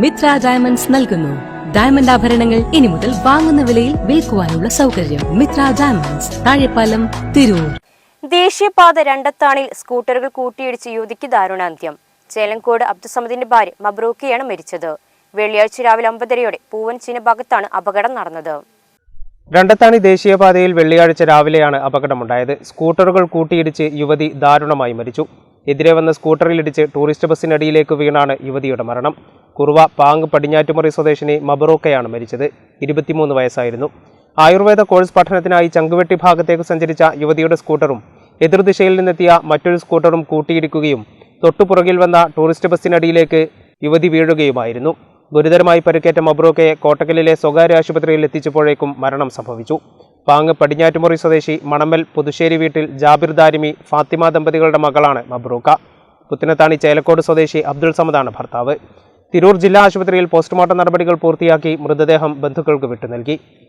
Mitra diamonds നൽകുന്നു. Diamond ആഭരണങ്ങൾ ഇനി മുതൽ വാങ്ങുന്ന വിലയിൽ വിൽക്കുവാനുള്ള സൗകര്യം മിത്ര ഡയമണ്ട്സ് താഴെപ്പാലം തിരൂർ. ദേശീയപാത രണ്ടത്താണിൽ സ്കൂട്ടറുകൾ കൂട്ടിയിടിച്ച് യുവതിക്ക് ദാരുണാന്ത്യം. ചേലങ്കോട് അബ്ദുസമദിന്റെ ഭാര്യ മബ്രൂക്കിയാണ് മരിച്ചത്. വെള്ളിയാഴ്ച രാവിലെ ഒമ്പതരയോടെ പൂവൻചീന ഭാഗത്താണ് അപകടം നടന്നത്. രണ്ടത്താണി ദേശീയപാതയിൽ വെള്ളിയാഴ്ച രാവിലെയാണ് അപകടമുണ്ടായത്. സ്കൂട്ടറുകൾ കൂട്ടിയിടിച്ച് യുവതി ദാരുണമായി മരിച്ചു. എതിരെ വന്ന സ്കൂട്ടറിലിടിച്ച് ടൂറിസ്റ്റ് ബസ്സിനടിയിലേക്ക് വീണാണ് യുവതിയുടെ മരണം. കുറുവ പാങ് പടിഞ്ഞാറ്റുമുറി സ്വദേശിനി മബറോക്കയാണ് മരിച്ചത്. ഇരുപത്തിമൂന്ന് വയസ്സായിരുന്നു. ആയുർവേദ കോഴ്സ് പഠനത്തിനായി ചങ്കുവെട്ടി ഭാഗത്തേക്ക് സഞ്ചരിച്ച യുവതിയുടെ സ്കൂട്ടറും എതിർദിശയിൽ നിന്നെത്തിയ മറ്റൊരു സ്കൂട്ടറും കൂട്ടിയിടിക്കുകയും തൊട്ടുപുറകിൽ വന്ന ടൂറിസ്റ്റ് ബസ്സിനടിയിലേക്ക് യുവതി വീഴുകയുമായിരുന്നു. ഗുരുതരമായി പരിക്കേറ്റ മബ്രൂക്കയെ കോട്ടക്കലിലെ സ്വകാര്യ ആശുപത്രിയിൽ എത്തിച്ചപ്പോഴേക്കും മരണം സംഭവിച്ചു. പാങ് പടിഞ്ഞാറ്റുമുറി സ്വദേശി മണമ്മൽ പുതുശ്ശേരി വീട്ടിൽ ജാബിർ ദാരിമി ഫാത്തിമ ദമ്പതികളുടെ മകളാണ് മബ്രൂക്ക പുത്തിനത്താണി ചേലക്കോട് സ്വദേശി അബ്ദുൾ സമദാണ് ഭർത്താവ്. തിരൂർ ജില്ലാ ആശുപത്രിയിൽ പോസ്റ്റ്മോർട്ടം നടപടികൾ പൂർത്തിയാക്കി മൃതദേഹം ബന്ധുക്കൾക്ക് വിട്ടു നൽകി